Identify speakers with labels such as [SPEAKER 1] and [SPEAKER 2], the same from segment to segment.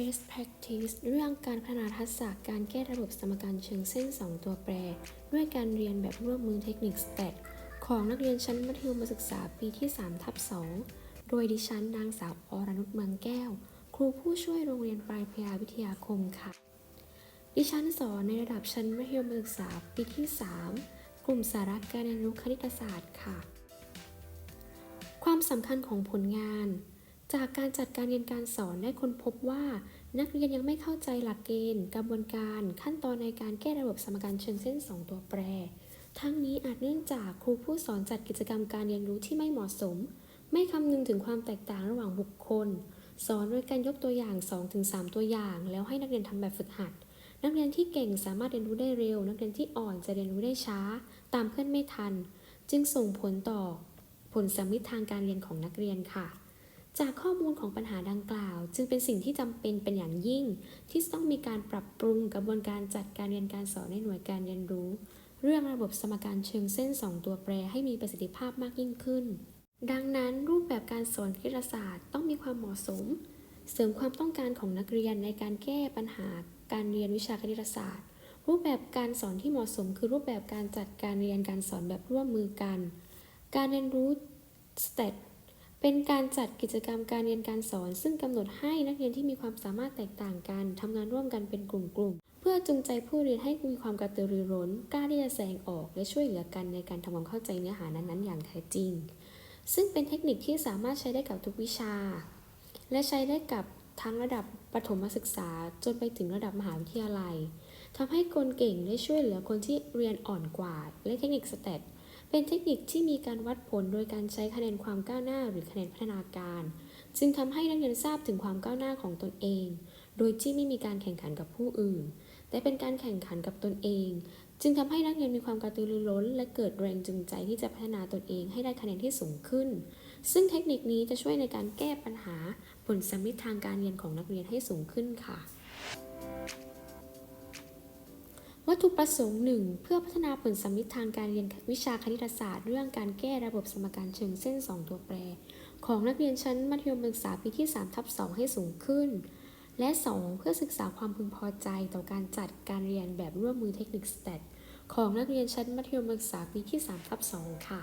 [SPEAKER 1] best practice เรื่องการพัฒนาทักษะการแก้ระบบสมการเชิงเส้น 2 ตัวแปร ด้วยการเรียนแบบร่วมมือเทคนิค STAT ของนักเรียนชั้นมัธยมศึกษาปีที่ 3 ทับ 2 โดยดิฉันนางสาวอรนุชเมืองแก้ว ครูผู้ช่วยโรงเรียนปลายพยาวิทยาคมค่ะ ดิฉันสอนในระดับชั้นมัธยมศึกษาปีที่ 3 กลุ่มสาระการเรียนรู้คณิตศาสตร์ค่ะ ความสำคัญของผลงาน จากการจัดการเรียนการสอนได้ค้นพบว่า นักเรียนยังไม่เข้าใจหลักเกณฑ์ กระบวนการขั้นตอนในการแก้ระบบสมการเชิงเส้น 2 ตัวแปร ทั้งนี้อาจเนื่องจากครูผู้สอนจัดกิจกรรมการเรียนรู้ที่ไม่เหมาะสม ไม่คำนึงถึงความแตกต่างระหว่างบุคคล สอนโดยการยกตัวอย่าง 2-3 ตัวอย่าง แล้วให้นักเรียนทำแบบฝึกหัด นักเรียนที่เก่งสามารถเรียนรู้ได้เร็ว นักเรียนที่อ่อนจะเรียนรู้ได้ช้า ตามเพื่อนไม่ทัน จึงส่งผลต่อ ผลสัมมิทางการเรียนของนักเรียนค่ะ จากข้อมูลของปัญหาดังกล่าว จึงเป็นสิ่งที่จำเป็นเป็นอย่างยิ่ง ที่ต้องมีการปรับปรุงกระบวนการจัดการเรียนการสอนในหน่วยการเรียนรู้ เรื่องระบบสมการเชิงเส้น 2 ตัวแปรให้มีประสิทธิภาพมากยิ่งขึ้น ดังนั้นรูปแบบการสอนคณิตศาสตร์ต้องมีความเหมาะสม เสริมความต้องการของนักเรียนในการแก้ปัญหาการเรียนวิชาคณิตศาสตร์ รูปแบบการสอนที่เหมาะสม คือรูปแบบการจัดการเรียนการสอนแบบร่วมมือกัน การเรียนรู้ STAT เป็นการจัดกิจกรรมการเรียนการสอน ซึ่งกำหนดให้นักเรียนที่มีความสามารถแตกต่างกันทำงานร่วมกันเป็นกลุ่มๆ เพื่อจูงใจผู้เรียนให้มีความกระตือรือร้น กล้าที่จะแสดงออกและช่วยเหลือกันในการทำความเข้าใจเนื้อหานั้นๆ อย่างแท้จริง ซึ่งเป็นเทคนิคที่สามารถใช้ได้กับทุกวิชา และใช้ได้กับทั้งระดับประถมศึกษา จนไปถึงระดับมหาวิทยาลัยทำให้คนเก่งได้ช่วยเหลือคนที่เรียนอ่อนกว่า และเทคนิคสแตท เป็นเทคนิคที่มีการวัดผลโดยการใช้คะแนนความก้าวหน้าหรือคะแนนพัฒนาการ จึงทำให้นักเรียนทราบถึงความก้าวหน้าของตนเอง โดยที่ไม่มีการแข่งขันกับผู้อื่น แต่เป็นการแข่งขันกับตนเอง จึงทำให้นักเรียนมีความกระตือรือร้น และเกิดแรงจูงใจที่จะพัฒนาตนเองให้ได้คะแนนที่สูงขึ้น ซึ่งเทคนิคนี้จะช่วยในการแก้ปัญหาผลสมมิทางการเรียนของนักเรียนให้สูงขึ้นค่ะ วัตถุประสงค์หนึ่งเพื่อพัฒนาผลสัมมิตทางการเรียนวิชาคณิตศาสตร์ เรื่องการแก้ระบบสมการเชิงเส้น 2 ตัวแปร ของนักเรียนชั้นมัธยมศึกษาปีที่3ทับ2ให้สูงขึ้น และ 2 เพื่อศึกษาความพึงพอใจต่อการจัดการเรียนแบบร่วมมือเทคนิคสแตทของนักเรียนชั้นมัธยมศึกษาปีที่3ทับ2ค่ะ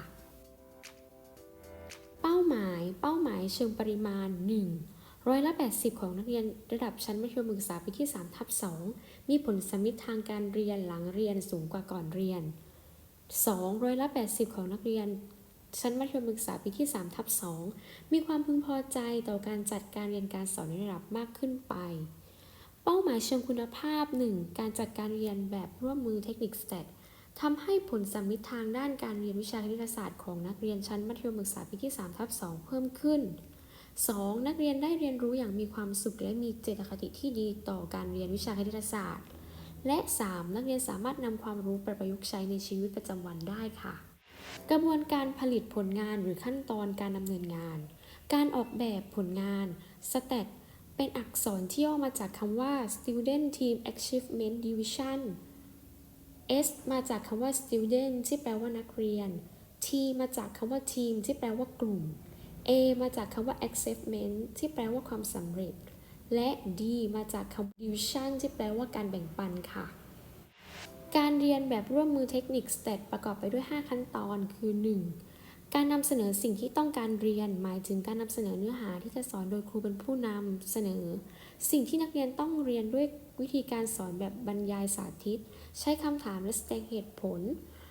[SPEAKER 1] เป้าหมาย เป้าหมายเชิงปริมาณ 1. ร้อยละ 80 ของนักเรียนระดับชั้นมัธยมศึกษาปีที่ 3 ทับ 2 มีผลสมมิตทางการเรียนหลังเรียนสูงกว่าก่อนเรียน 2. ร้อยละ 80 ของนักเรียนชั้นมัธยมศึกษาปีที่ 3 ทับ 2 มีความพึงพอใจต่อการจัดการเรียนการสอนในระดับมากขึ้นไป เป้าหมายเชิงคุณภาพ 1. การจัดการเรียนแบบร่วมมือเทคนิคสแตททำให้ผลสัมมิตทางด้านการเรียนวิชาคณิตศาสตร์ของนักเรียนชั้นมัธยมศึกษาปีที่ 3 ทับ 2 เพิ่มขึ้น 2. นักเรียนได้เรียนรู้อย่างมีความสุข และมีเจตคติที่ดีต่อการเรียนวิชาคณิตศาสตร์ และ 3. นักเรียนสามารถนำความรู้ไปประยุกต์ใช้ในชีวิตประจำวันได้ค่ะ กระบวนการผลิตผลงานหรือขั้นตอนการดำเนินงาน การออกแบบผลงาน STAT เป็นอักษรที่ย่อมาจากคำว่า Student Team Achievement Division S มาจากคำว่า student ที่แปลว่านักเรียน T มาจากคำว่า team ที่แปลว่ากลุ่ม A มาจากคำว่า achievement ที่แปลว่าความสำเร็จ และ D มาจากคำ division ที่แปลว่าการแบ่งปันค่ะ การเรียนแบบร่วมมือเทคนิค STAT ประกอบไปด้วย 5 ขั้นตอนคือ 1. การนำเสนอสิ่งที่ต้องการเรียน หมายถึงการนำเสนอเนื้อหาที่จะสอนโดยครูเป็นผู้นำเสนอ สิ่งที่นักเรียนต้องเรียนด้วยวิธีการสอนแบบบรรยายสาธิต ใช้คำถามและแสดงเหตุผล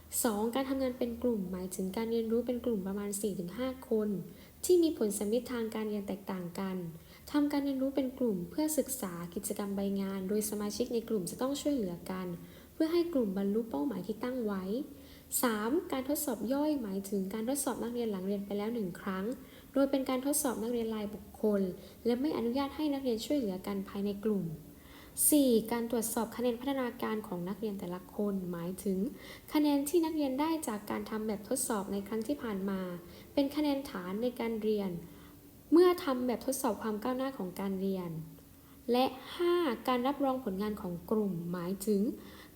[SPEAKER 1] 2. การทำงานเป็นกลุ่ม หมายถึงการเรียนรู้เป็นกลุ่มประมาณ 4-5 คน ที่มีผลสมมิตทางการเรียนแตกต่างกันทำการเรียนรู้เป็นกลุ่มเพื่อศึกษากิจกรรมใบงาน โดยสมาชิกในกลุ่มจะต้องช่วยเหลือกัน เพื่อให้กลุ่มบรรลุเป้าหมายที่ตั้งไว้ 3. การทดสอบย่อยหมายถึงการทดสอบนักเรียนหลังเรียนไปแล้วหนึ่งครั้ง โดยเป็นการทดสอบนักเรียนรายบุคคล และไม่อนุญาตให้นักเรียนช่วยเหลือกันภายในกลุ่ม 4. การตรวจสอบคะแนนพัฒนาการของนักเรียนแต่ละคน หมายถึง คะแนนที่นักเรียนได้จากการทำแบบทดสอบในครั้งที่ผ่านมา เป็นคะแนนฐานในการเรียน เมื่อทำแบบทดสอบความก้าวหน้าของการเรียน และ 5. การรับรองผลงานของกลุ่ม หมายถึง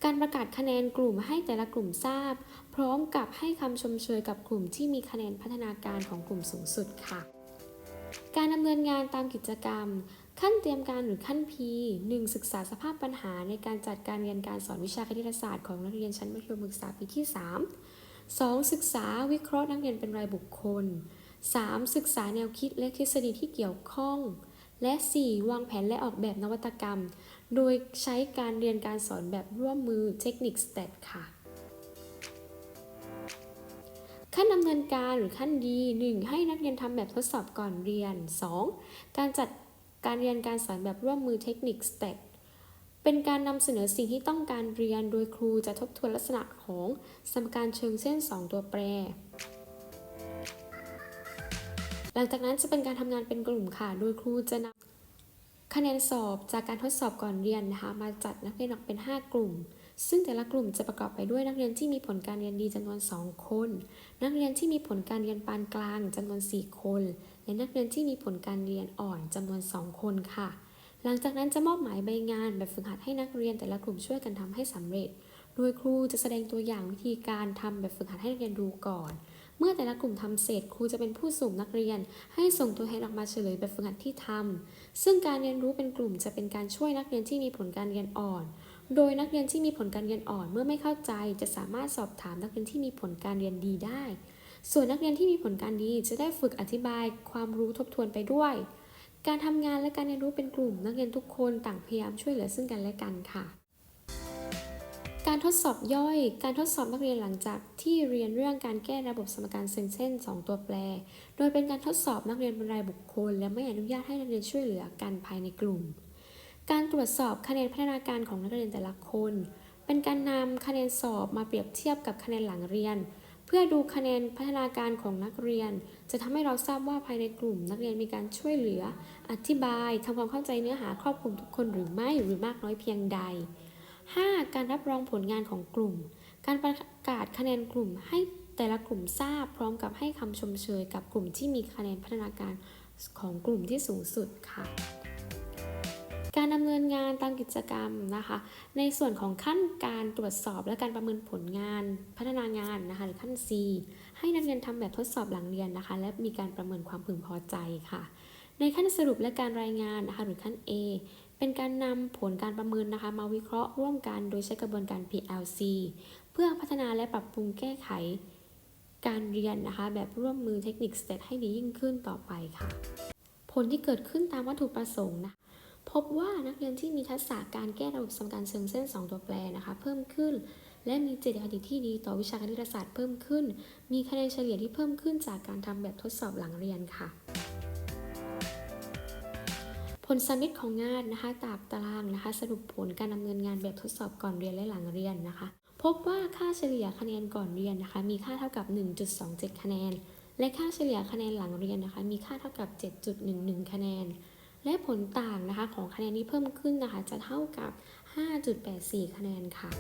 [SPEAKER 1] การประกาศคะแนนกลุ่มให้แต่ละกลุ่มทราบ พร้อมกับให้คำชมเชยกับกลุ่มที่มีคะแนนพัฒนาการของกลุ่มสูงสุดค่ะ การดำเนินงานตามกิจกรรม ขั้นเตรียมการหรือขั้น P 1. ศึกษาสภาพปัญหาในการจัดการเรียนการสอนวิชาคณิตศาสตร์ของนักเรียนชั้นมัธยมศึกษาปีที่ 3 2. ศึกษาวิเคราะห์นักเรียนเป็นรายบุคคล 3. ศึกษาแนวคิดและทฤษฎีที่เกี่ยวข้อง และ 4. วางแผนและออกแบบนวัตกรรม โดยใช้การเรียนการสอนแบบร่วมมือเทคนิค STAT ค่ะ ขั้นดำเนินการหรือขั้นดี 1. ให้นักเรียนทำแบบทดสอบก่อนเรียน 2. การจัด การเรียนการสอนแบบร่วมมือเทคนิค STAT เป็นการนำเสนอสิ่งที่ต้องการเรียนโดยครูจะทบทวนลักษณะของสมการเชิงเส้น 2 ตัวแปร หลังจากนั้นจะเป็นการทำงานเป็นกลุ่มค่ะ โดยครูจะนำคะแนนสอบจากการทดสอบก่อนเรียนนะคะมาจัดนักเรียนออกเป็น 5 กลุ่ม ซึ่งแต่ละกลุ่มจะประกอบไปด้วยนักเรียนที่มีผลการเรียนดีจำนวน 2 คน นักเรียนที่มีผลการเรียนปานกลางจำนวน 4 คน และนักเรียนที่มีผลการเรียนอ่อนจำนวน 2 คนค่ะ หลังจากนั้นจะมอบหมายใบงานแบบฝึกหัดให้นักเรียนแต่ละกลุ่มช่วยกันทำให้สำเร็จ โดยครูจะแสดงตัวอย่างวิธีการทำแบบฝึกหัดให้นักเรียนดูก่อน เมื่อแต่ละกลุ่มทำเสร็จครูจะเป็นผู้สุ่มนักเรียน ให้ส่งตัวแทนออกมาเฉลยแบบฝึกหัดที่ทำซึ่งการเรียนรู้เป็นกลุ่มจะเป็นการช่วยนักเรียนที่มีผลการเรียนอ่อนโดยนักเรียนที่มีผลการเรียนอ่อนเมื่อไม่เข้าใจ จะสามารถสอบถามนักเรียนที่มีผลการเรียนดีได้ ส่วนนักเรียนที่มีผลการดีจะได้ฝึกอธิบายความรู้ทบทวนไปด้วย การทำงานและการเรียนรู้เป็นกลุ่ม นักเรียนทุกคนต่างพยายามช่วยเหลือซึ่งกันและกันค่ะ การทดสอบย่อย การทดสอบนักเรียนหลังจากที่เรียนเรื่องการแก้ระบบสมการเส้นเส้น2ตัวแปร โดยเป็นการทดสอบนักเรียนเป็นรายบุคคล และไม่อนุญาตให้นักเรียนช่วยเหลือกันภายในกลุ่ม การตรวจสอบคะแนนพัฒนาการของนักเรียนแต่ละคน เป็นการนำคะแนนสอบมาเปรียบเทียบกับคะแนนหลังเรียน เพื่อดูคะแนนพัฒนาการของนักเรียน จะทำให้เราทราบว่าภายในกลุ่ม นักเรียนมีการช่วยเหลือ อธิบายทำความเข้าใจเนื้อหาครอบคลุมทุกคนหรือไม่หรือมากน้อยเพียงใด 5. การรับรองผลงานของกลุ่ม การประกาศคะแนนกลุ่มให้แต่ละกลุ่มทราบพร้อมกับให้คำชมเชยกับกลุ่มที่มีคะแนนพัฒนาการของกลุ่มที่สูงสุดค่ะ การดำเนินงานตามกิจกรรมนะคะ ในส่วนของขั้นการตรวจสอบและการประเมินผลงานพัฒนางานนะคะ หรือขั้น C ให้นักเรียนทำแบบทดสอบหลังเรียนนะคะ และมีการประเมินความพึงพอใจค่ะ ในขั้นสรุปและการรายงานนะคะหรือขั้น A เป็นการนำผลการประเมินนะคะ มาวิเคราะห์ร่วมกันโดยใช้กระบวนการ PLC เพื่อพัฒนาและปรับปรุงแก้ไขการเรียนนะคะ แบบร่วมมือเทคนิค STAT ให้ดียิ่งขึ้นต่อไปค่ะ ผลที่เกิดขึ้นตามวัตถุประสงค์นะ พบว่านักเรียนที่มีทักษะการแก้ระบบสมการเชิงเส้น 2 ตัวแปรนะคะเพิ่มขึ้น และมีเจตคติที่ดีต่อวิชาคณิตศาสตร์เพิ่มขึ้น มีคะแนนเฉลี่ยที่เพิ่มขึ้นจากการทำแบบทดสอบหลังเรียนค่ะ ผลสมิตของงานนะคะตากตารางนะคะ สรุปผลการดำเนินงานแบบทดสอบก่อนเรียนและหลังเรียนนะคะ พบว่าค่าเฉลี่ยคะแนนก่อนเรียนนะคะ มีค่าเท่ากับ 1.27 คะแนน และค่าเฉลี่ยคะแนนหลังเรียนนะคะ มีค่าเท่ากับ 7.11 คะแนน และผลต่างนะคะของคะแนนที่เพิ่มขึ้นนะคะจะเท่ากับ 5.84 คะแนนค่ะ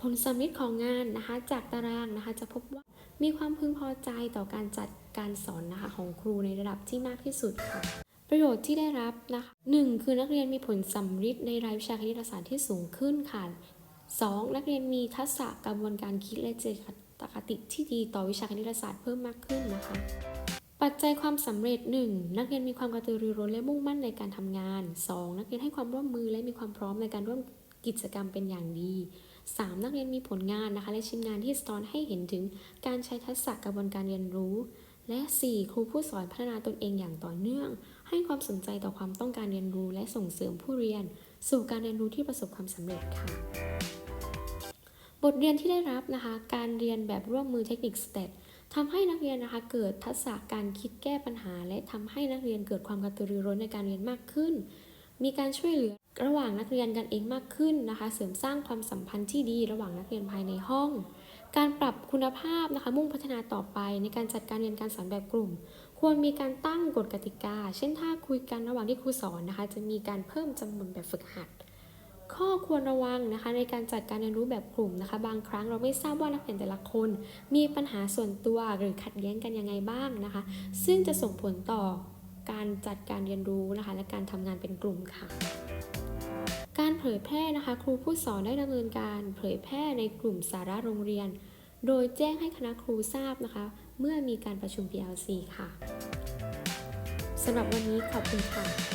[SPEAKER 1] ผลสมิตของงานนะคะจากตารางนะคะจะพบว่ามีความพึงพอใจต่อการจัดการสอนนะคะของครูในระดับที่มากที่สุดค่ะ ประโยชน์ที่ได้รับนะคะ 1. คือนักเรียนมีผลสำฤทธิ์ในรายวิชาคณิตศาสตร์ที่สูงขึ้นค่ะ 2. นักเรียนมีทักษะกระบวนการคิดและเจตคติที่ดีต่อวิชาคณิตศาสตร์เพิ่มมากขึ้นนะคะ ปัจจัยความสำเร็จ 1. นักเรียนมีความกระตือรือร้นและมุ่งมั่นในการทำงาน 2. นักเรียนให้ความร่วมมือและมีความพร้อมในการร่วมกิจกรรมเป็นอย่างดี 3. นักเรียนมีผลงานนะคะ และชิ้นงานที่สะท้อนให้เห็นถึงการใช้ทักษะกระบวนการเรียนรู้ และ 4. ครูผู้สอนพัฒนาตนเองอย่างต่อเนื่อง ให้ความสนใจต่อความต้องการเรียนรู้ และส่งเสริมผู้เรียน สู่การเรียนรู้ที่ประสบความสำเร็จค่ะ บทเรียนที่ได้รับนะคะ การเรียนแบบร่วมมือเทคนิค STAT ท ทำให้นักเรียนนะคะเกิดทักษะการคิดแก้ปัญหา และทำให้นักเรียนเกิดความกระตือรือร้นในการเรียนมากขึ้น มีการช่วยเหลือระหว่างนักเรียนกันเองมากขึ้นนะคะ เสริมสร้างความสัมพันธ์ที่ดีระหว่างนักเรียนภายในห้อง การปรับคุณภาพนะคะมุ่งพัฒนาต่อไปในการจัดการเรียนการสอนแบบกลุ่ม ควรมีการตั้งกฎกติกา เช่นถ้าคุยกันระหว่างที่ครูสอนนะคะ จะมีการเพิ่มจำนวนแบบฝึกหัด ข้อควรระวังนะคะในการจัดการเรียนรู้แบบกลุ่มนะคะ บางครั้งเราไม่ทราบว่านักเรียนแต่ละคน มีปัญหาส่วนตัวหรือขัดแย้งกันยังไงบ้างนะคะ ซึ่งจะส่งผลต่อการจัดการเรียนรู้นะคะ และการทำงานเป็นกลุ่มค่ะการเผยแพร่นะคะ ครูผู้สอนได้ดำเนินการเผยแพร่ในกลุ่มสาระโรงเรียน โดยแจ้งให้คณะครูทราบนะคะ เมื่อมีการประชุม PLC ค่ะสำหรับวันนี้ขอบคุณค่ะ